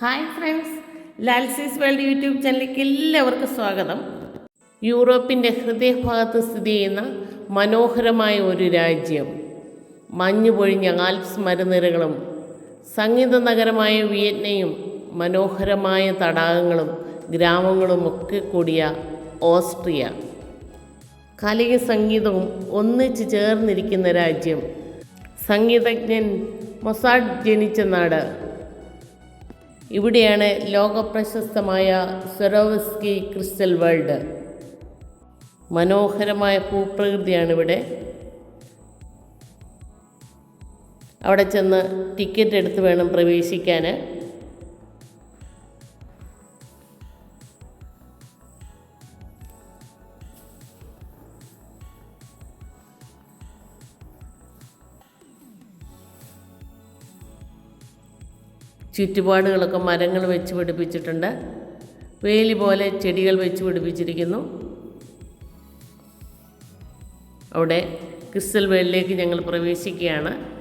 Hi friends Lalsis world YouTube ചാനലിലേക്ക് എല്ലാവർക്കും സ്വാഗതം. യൂറോപ്പിന്റെ ഹൃദയഭാഗത്ത് സ്ഥിതി ചെയ്യുന്ന മനോഹരമായ ഒരു രാജ്യം. മഞ്ഞു പൊഴിഞ്ഞ ആൽപ്സ് മരുനിരകളും സംഗീത നഗരമായ വിയറ്റ്നയും മനോഹരമായ തടാകങ്ങളും ഗ്രാമങ്ങളും ഒക്കെ കൂടിയ ഓസ്ട്രിയ. കലയും സംഗീതവും ഒന്നിച്ച് ചേർന്നിരിക്കുന്ന രാജ്യം. സംഗീതജ്ഞൻ മൊസാഡ് ജനിച്ച നാട്. ഇവിടെയാണ് ലോകപ്രശസ്തമായ സെറോവസ്കി ക്രിസ്റ്റൽ വേൾഡ്. മനോഹരമായ ഭൂപ്രകൃതിയാണ് ഇവിടെ. അവിടെ ചെന്ന് ടിക്കറ്റ് എടുത്ത് വേണം പ്രവേശിക്കാൻ. ചുറ്റുപാടുകളൊക്കെ മരങ്ങൾ വെച്ച് പിടിപ്പിച്ചിട്ടുണ്ട്. വേലി പോലെ ചെടികൾ വെച്ച് പിടിപ്പിച്ചിരിക്കുന്നു. അവിടെ ക്രിസ്റ്റൽ വേളിലേക്ക് ഞങ്ങൾ പ്രവേശിക്കുകയാണ്.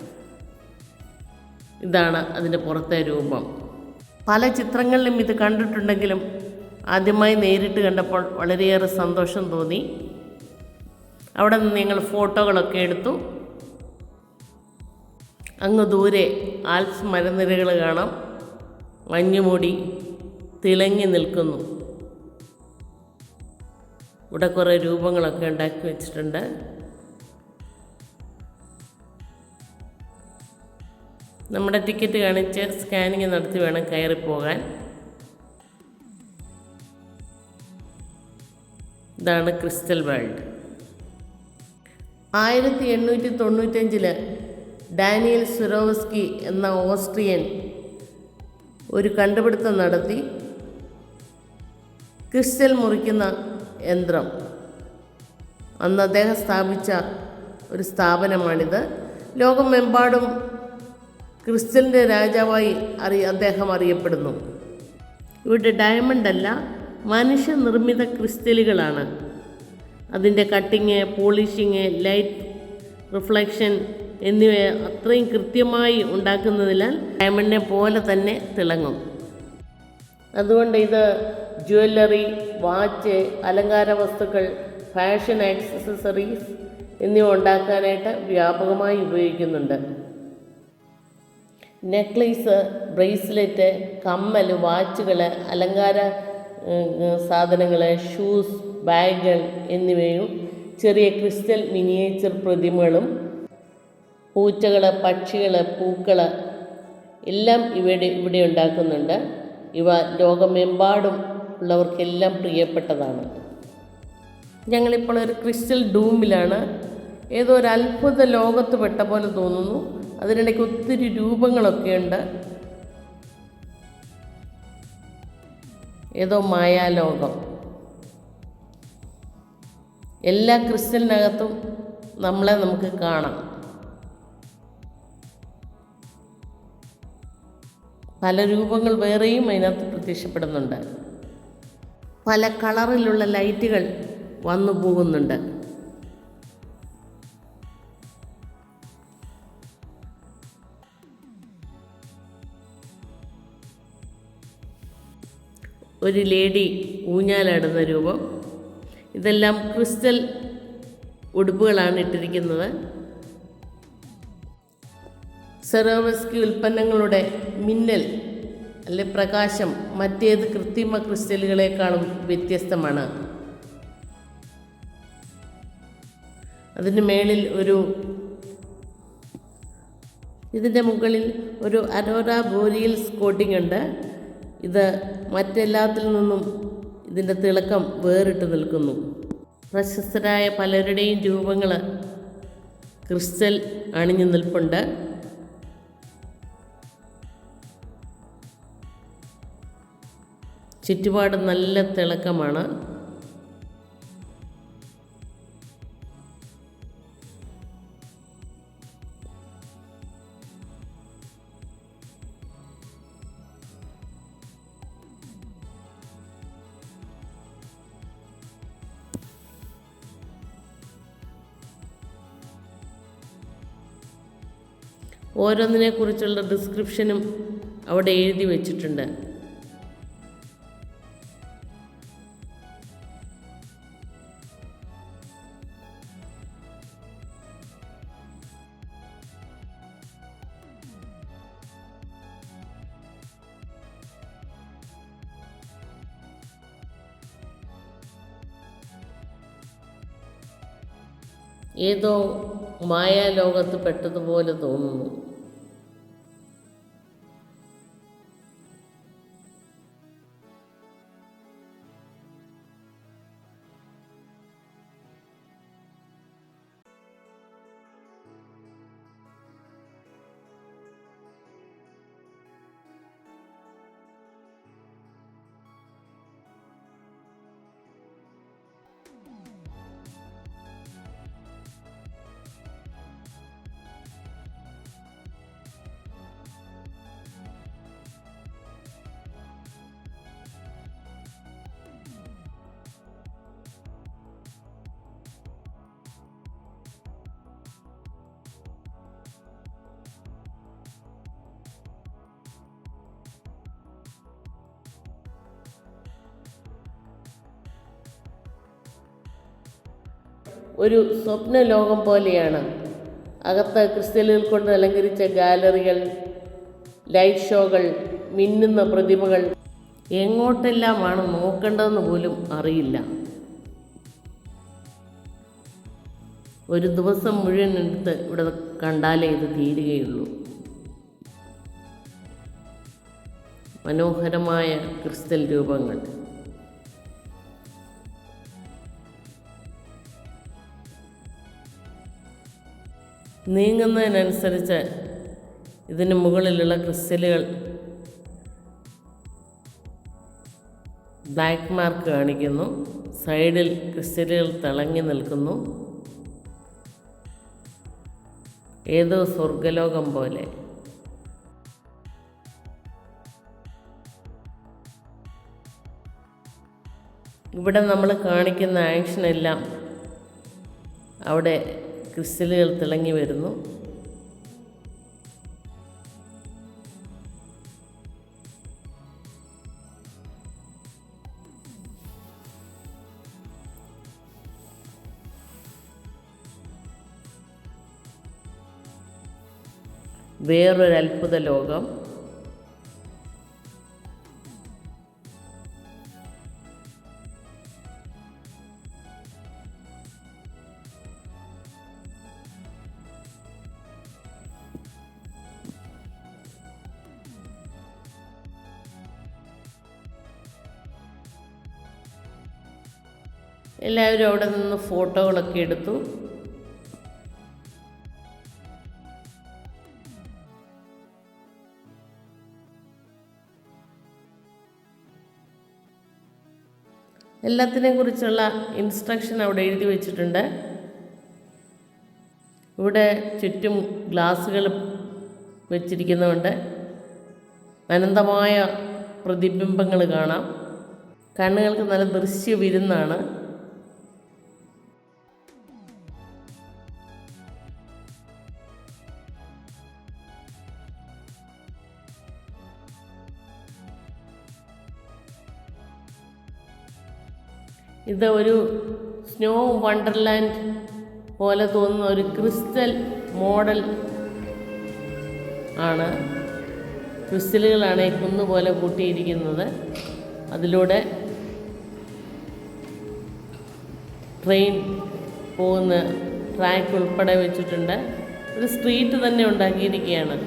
ഇതാണ് അതിന്റെ പുറത്തെ രൂപം. പല ചിത്രങ്ങളിലും ഇത് കണ്ടിട്ടുണ്ടെങ്കിലും ആദ്യമായി നേരിട്ട് കണ്ടപ്പോൾ വളരെയേറെ സന്തോഷം തോന്നി. അവിടെ നിന്ന് ഞങ്ങൾ ഫോട്ടോകളൊക്കെ എടുത്തു. അങ്ങ് ദൂരെ ആൽപ്സ് മരനിരകൾ കാണാം. മഞ്ഞുമൂടി തിളങ്ങി നിൽക്കുന്നു. ഇവിടെ കുറേ രൂപങ്ങളൊക്കെ ഉണ്ടാക്കി വെച്ചിട്ടുണ്ട്. നമ്മുടെ ടിക്കറ്റ് കാണിച്ച് സ്കാനിങ് നടത്തി വേണം കയറി പോകാൻ. ഇതാണ് ക്രിസ്റ്റൽ വേൾഡ് ആയിരത്തി എണ്ണൂറ്റി തൊണ്ണൂറ്റഞ്ചിൽ ഡാനിയൽ സുരോവസ്കി എന്ന ഓസ്ട്രിയൻ ഒരു കണ്ടുപിടുത്തം നടത്തി ക്രിസ്റ്റൽ മുറിക്കുന്ന യന്ത്രം. അന്ന് അദ്ദേഹം സ്ഥാപിച്ച ഒരു സ്ഥാപനമാണിത്. ലോകമെമ്പാടും ക്രിസ്റ്റലിന്റെ രാജാവായി അറി അദ്ദേഹം അറിയപ്പെടുന്നു. ഇവിടെ ഡയമണ്ട് അല്ല മനുഷ്യനിർമ്മിത ക്രിസ്റ്റലുകളാണ്. അതിന്റെ കട്ടിങ് പോളിഷിങ് ലൈറ്റ് റിഫ്ലക്ഷൻ എന്നിവ അത്രയും കൃത്യമായി ഉണ്ടാക്കുന്നതിനാൽ ഡയമണ്ടിനെ പോലെ തന്നെ തിളങ്ങും. അതുകൊണ്ട് ഇത് ജുവല്ലറി വാച്ച് അലങ്കാര വസ്തുക്കൾ ഫാഷൻ ആക്സസറീസ് എന്നിവ ഉണ്ടാക്കാനായിട്ട് വ്യാപകമായി ഉപയോഗിക്കുന്നുണ്ട്. നെക്ലേസ് ബ്രേസ്ലെറ്റ് കമ്മൽ വാച്ചുകൾ അലങ്കാര സാധനങ്ങൾ ഷൂസ് ബാഗുകൾ എന്നിവയും ചെറിയ ക്രിസ്റ്റൽ മിനിയേച്ചർ പ്രതിമകളും പൂച്ചകൾ പക്ഷികൾ പൂക്കൾ എല്ലാം ഇവിടെ ഇവിടെ ഉണ്ടാക്കുന്നുണ്ട്. ഇവ ലോകമെമ്പാടും ഉള്ളവർക്കെല്ലാം പ്രിയപ്പെട്ടതാണ്. ഞങ്ങളിപ്പോൾ ഒരു ക്രിസ്റ്റൽ ഡൂമിലാണ്. ഏതോ ഒരു അത്ഭുത ലോകത്ത് പെട്ട പോലെ തോന്നുന്നു. അതിനിടയ്ക്ക് ഒത്തിരി രൂപങ്ങളൊക്കെ ഉണ്ട്. ഏതോ മായാലോകം. എല്ലാ ക്രിസ്റ്റലിനകത്തും നമ്മളെ നമുക്ക് കാണാം. പല രൂപങ്ങൾ വേറെയും അതിനകത്ത് പ്രത്യക്ഷപ്പെടുന്നുണ്ട്. പല കളറിലുള്ള ലൈറ്റുകൾ വന്നു പോകുന്നുണ്ട്. ഒരു ലേഡി ഊഞ്ഞാലാടുന്ന രൂപം. ഇതെല്ലാം ക്രിസ്റ്റൽ ഉടുപ്പുകളാണ് ഇട്ടിരിക്കുന്നത്. സെറോവസ്കി ഉൽപ്പന്നങ്ങളുടെ മിന്നൽ അല്ലെ പ്രകാശം മറ്റേത് കൃത്രിമ ക്രിസ്റ്റലുകളെക്കാളും വ്യത്യസ്തമാണ്. അതിന് മേളിൽ ഒരു ഇതിന്റെ മുകളിൽ ഒരു അരോര ബോരിയിൽ സ്കോട്ടിംഗ് ഉണ്ട്. ഇത് മറ്റെല്ലാത്തിൽ നിന്നും ഇതിന്റെ തിളക്കം വേറിട്ട് നിൽക്കുന്നു. പ്രശസ്തരായ പലരുടെയും രൂപങ്ങൾ ക്രിസ്റ്റൽ അണിഞ്ഞു നിൽപ്പുണ്ട്. ചുറ്റുപാട് നല്ല തിളക്കമാണ്. ഓരോന്നിനെക്കുറിച്ചുള്ള ഡിസ്ക്രിപ്ഷനും അവിടെ എഴുതി വെച്ചിട്ടുണ്ട്. ഏതോ മായാലോകത്ത് പെട്ടതുപോലെ തോന്നുന്നു. ഒരു സ്വപ്ന ലോകം പോലെയാണ്. അകത്ത് ക്രിസ്റ്റലുകൾ കൊണ്ട് അലങ്കരിച്ച ഗാലറികൾ ലൈറ്റ് ഷോകൾ മിന്നുന്ന പ്രതിമകൾ എങ്ങോട്ടെല്ലാമാണ് നോക്കേണ്ടതെന്ന് പോലും അറിയില്ല. ഒരു ദിവസം മുഴുവൻ എടുത്ത് ഇവിടെ കണ്ടാലേ ഇത് തീരുകയുള്ളൂ. മനോഹരമായ ക്രിസ്റ്റൽ രൂപങ്ങൾ. നീങ്ങുന്നതിനനുസരിച്ച് ഇതിന് മുകളിലുള്ള ക്രിസ്റ്റലുകൾ ബ്ലാക്ക് മാർക്ക് കാണിക്കുന്നു. സൈഡിൽ ക്രിസ്റ്റലുകൾ തിളങ്ങി നിൽക്കുന്നു. ഏതോ സ്വർഗലോകം പോലെ. ഇവിടെ നമ്മൾ കാണിക്കുന്ന ആക്ഷനെല്ലാം അവിടെ ക്രിസ്റ്റലുകൾ തിളങ്ങി വരുന്നു. വേറൊരു അത്ഭുത ലോകം. എല്ലാവരും അവിടെ നിന്ന് ഫോട്ടോകളൊക്കെ എടുത്തു. എല്ലാത്തിനെ കുറിച്ചുള്ള ഇൻസ്ട്രക്ഷൻ അവിടെ എഴുതി വെച്ചിട്ടുണ്ട്. ഇവിടെ ചുറ്റും ഗ്ലാസ്സുകൾ വെച്ചിരിക്കുന്നുണ്ട്. അനന്തമായ പ്രതിബിംബങ്ങൾ കാണാം. കണ്ണുകൾക്ക് നല്ല ദൃശ്യ വിരുന്നാണ്. ഇത് ഒരു സ്നോ വണ്ടർലാൻഡ് പോലെ തോന്നുന്ന ഒരു ക്രിസ്റ്റൽ മോഡൽ ആണ്. ക്രിസ്റ്റലുകളാണ് ഈ കുന്ന് പോലെ കൂട്ടിയിരിക്കുന്നത് അതിലൂടെ ട്രെയിൻ പോകുന്ന ട്രാക്ക് ഉൾപ്പെടെ വെച്ചിട്ടുണ്ട്. ഒരു സ്ട്രീറ്റ് തന്നെ ഉണ്ടാക്കിയിരിക്കുകയാണ്.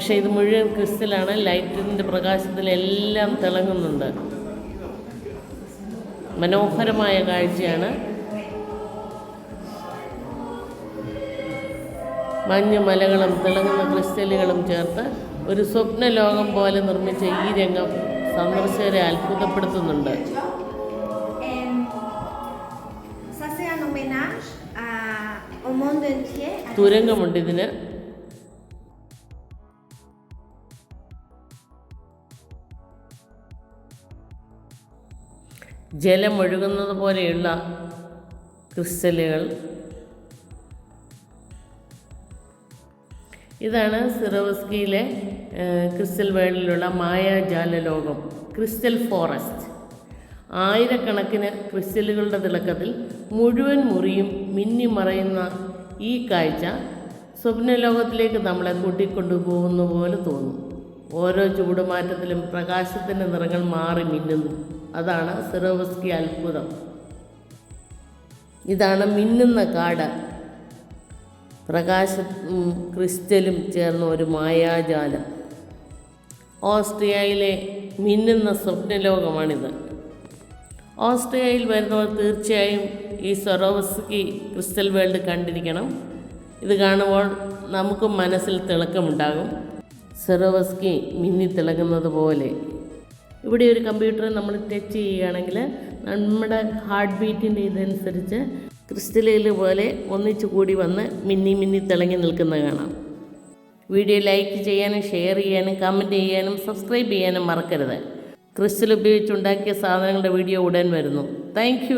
പക്ഷേ ഇത് മുഴുവൻ ക്രിസ്റ്റലാണ് ലൈറ്റിന്റെ പ്രകാശത്തിലെല്ലാം തിളങ്ങുന്നുണ്ട്. മനോഹരമായ കാഴ്ചയാണ്. മഞ്ഞ് മലകളും തിളങ്ങുന്ന ക്രിസ്റ്റലുകളും ചേർത്ത് ഒരു സ്വപ്ന ലോകം പോലെ നിർമ്മിച്ച ഈ രംഗം സന്ദർശകരെ അത്ഭുതപ്പെടുത്തുന്നുണ്ട്. തുരങ്കമുണ്ട് ça, ജലമൊഴുകുന്നത് പോലെയുള്ള ക്രിസ്റ്റലുകൾ. ഇതാണ് സിറോവസ്കിയിലെ ക്രിസ്റ്റൽ വേൾഡിലുള്ള മായാജാല ലോകം ക്രിസ്റ്റൽ ഫോറസ്റ്റ്. ആയിരക്കണക്കിന് ക്രിസ്റ്റലുകളുടെ തിളക്കത്തിൽ മുഴുവൻ മുറിയും മിന്നി മറയുന്ന ഈ കാഴ്ച സ്വപ്നലോകത്തിലേക്ക് നമ്മളെ കൂട്ടിക്കൊണ്ടുപോകുന്ന പോലെ തോന്നും. ഓരോ ചൂടുമാറ്റത്തിലും പ്രകാശത്തിന്റെ നിറങ്ങൾ മാറി മിന്നുന്നു. അതാണ് സിറോവസ്കി അത്ഭുതം. ഇതാണ് മിന്നുന്ന കാട്. പ്രകാശ ക്രിസ്റ്റലും ചേർന്ന ഒരു മായാജാലം. ഓസ്ട്രിയയിലെ മിന്നുന്ന സ്വപ്നലോകമാണിത്. ഓസ്ട്രിയയിൽ വരുന്നവർ തീർച്ചയായും ഈ സൊറോവസ്കി ക്രിസ്റ്റൽ വേൾഡ് കണ്ടിരിക്കണം. ഇത് കാണുമ്പോൾ നമുക്കും മനസ്സിൽ തിളക്കമുണ്ടാകും. സെറോവസ്കി മിന്നി തിളങ്ങുന്നത് പോലെ. ഇവിടെ ഒരു കമ്പ്യൂട്ടർ നമ്മൾ ടച്ച് ചെയ്യുകയാണെങ്കിൽ നമ്മുടെ ഹാർട്ട് ബീറ്റിന്റെ ഇതനുസരിച്ച് ക്രിസ്റ്റലേൽ പോലെ ഒന്നിച്ചു കൂടി വന്ന് മിന്നി മിന്നി തിളങ്ങി നിൽക്കുന്നത് കാണാം. വീഡിയോ ലൈക്ക് ചെയ്യാനും ഷെയർ ചെയ്യാനും കമന്റ് ചെയ്യാനും സബ്സ്ക്രൈബ് ചെയ്യാനും മറക്കരുത്. ക്രിസ്റ്റൽ ഉപയോഗിച്ചുണ്ടാക്കിയ സാധനങ്ങളുടെ വീഡിയോ ഉടൻ വരുന്നു. താങ്ക്